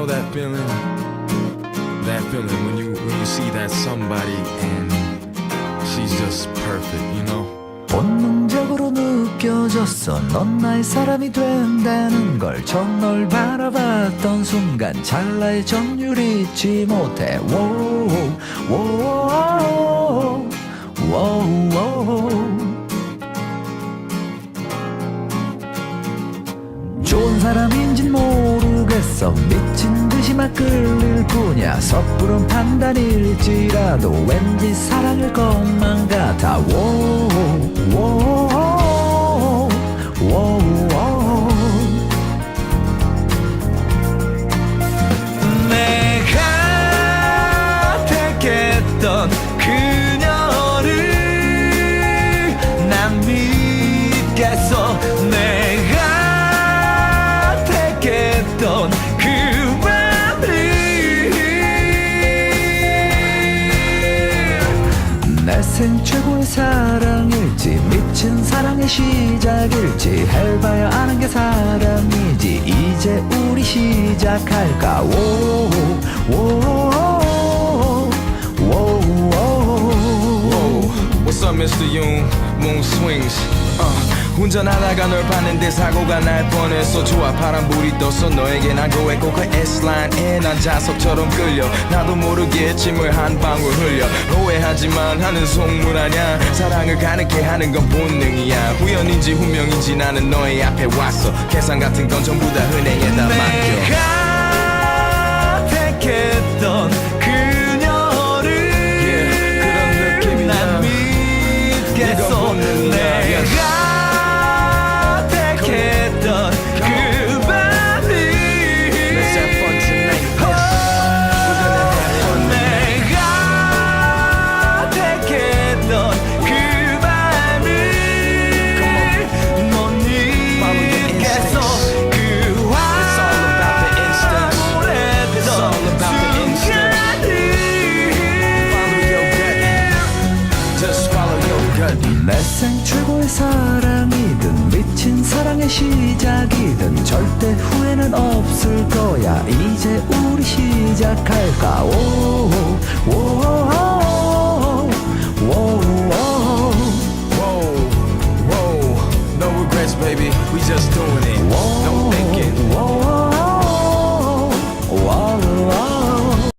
know that feeling? That feeling when you when you see that somebody and she's just perfect, you know? 본능적으로 느껴졌어 넌 나의 사람이 된다는 걸 처음 널 바라봤던 순간 찰나의 점유를 잊지 못해 워우 워우 워 모르겠어. 미친 듯이 막 끌릴 뿐이야. 섣부른 판단일지라도 왠지 사랑일 것만 같아. 내가 택했던 그녀를 난 믿겠어 내 생 최고의 사랑일지 미친 사랑의 시작일지 해봐야 아는 게 사랑이지 이제 우리 시작할까 오오오오오 Whoa, what's up, Mr. Yoon? Moon swings. Uh, 운전하다가 널 봤는데 사고가 날 뻔했어 좋아. 파란불이 떴어 너에게 난 고했고 그 S라인에 난 자석처럼 끌려. 나도 모르게 침을 한 방울 흘려. 오해하지만 하는 속물 아냐 사랑을 가득해 하는 건 본능이야. 우연인지 운명인지 나는 너의 앞에 왔어. 계산 같은 건 전부 다 은행에다 맡겨 내 생 최고의 사랑이든 미친 사랑의 시작이든 절대 후회는 없을 거야 이제 우리 시작할까 No regrets, baby. We just doing it. No thinking.